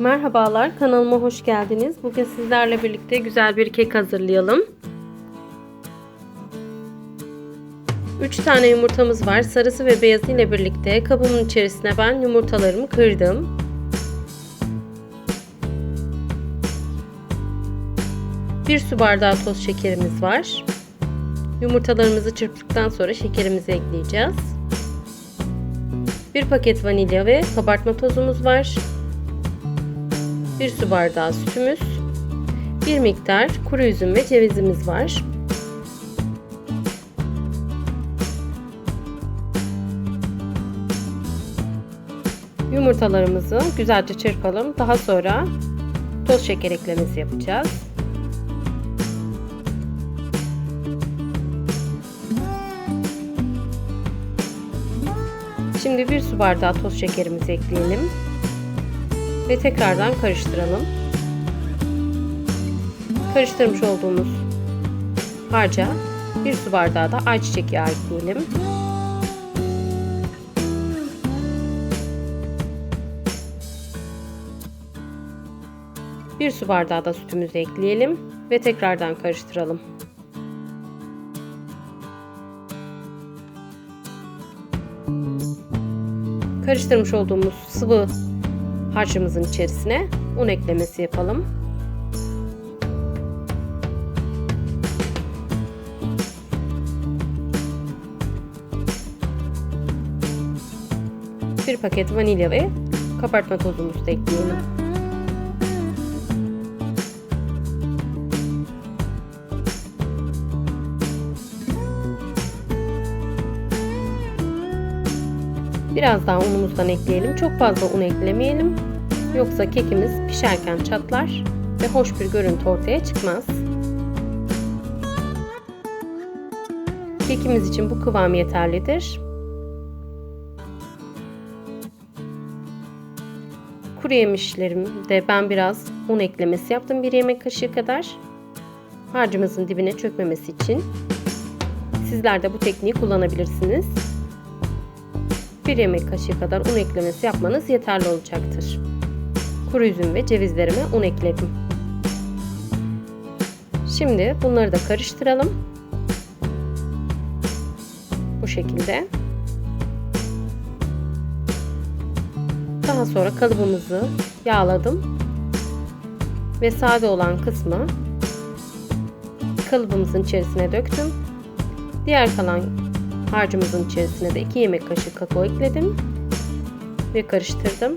Merhabalar, kanalıma hoş geldiniz. Bugün sizlerle birlikte güzel bir kek hazırlayalım. 3 tane yumurtamız var. Sarısı ve beyazı ile birlikte kabımın içerisine ben yumurtalarımı kırdım. Bir su bardağı toz şekerimiz var. Yumurtalarımızı çırptıktan sonra şekerimizi ekleyeceğiz. Bir paket vanilya ve kabartma tozumuz var. 1 su bardağı sütümüz, bir miktar kuru üzüm ve cevizimiz var. Yumurtalarımızı güzelce çırpalım. Daha sonra toz şeker eklemesi yapacağız. Şimdi bir su bardağı toz şekerimizi ekleyelim ve tekrardan karıştıralım. Karıştırmış olduğumuz harca bir su bardağı da ayçiçek yağı ekleyelim. Bir su bardağı da sütümüzü ekleyelim ve tekrardan karıştıralım. Karıştırmış olduğumuz sıvı harcımızın içerisine un eklemesi yapalım. Bir paket vanilya ve kabartma tozumuzu da ekleyelim. Biraz daha unumuzdan ekleyelim. Çok fazla un eklemeyelim. Yoksa kekimiz pişerken çatlar ve hoş bir görüntü ortaya çıkmaz. Kekimiz için bu kıvam yeterlidir. Kuru yemişlerimde ben biraz un eklemesi yaptım. Bir yemek kaşığı kadar. Harcımızın dibine çökmemesi için. Sizler de bu tekniği kullanabilirsiniz. 1 yemek kaşığı kadar un eklemesi yapmanız yeterli olacaktır. Kuru üzüm ve cevizlerime un ekledim. Şimdi bunları da karıştıralım. Bu şekilde. Daha sonra kalıbımızı yağladım. Ve sade olan kısmı kalıbımızın içerisine döktüm. Diğer kalan Harcımızın içerisine de 2 yemek kaşığı kakao ekledim ve karıştırdım.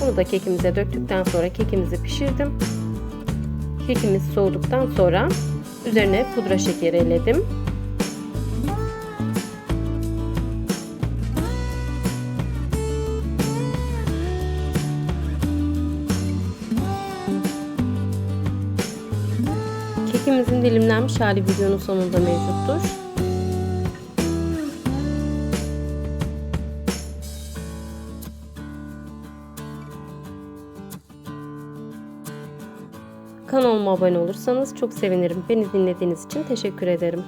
Bunu da kekimize döktükten sonra kekimizi pişirdim. Kekimiz soğuduktan sonra üzerine pudra şekeri eledim. Kekimizin dilimlenmiş hali videonun sonunda mevcuttur. Kanalıma abone olursanız çok sevinirim. Beni dinlediğiniz için teşekkür ederim.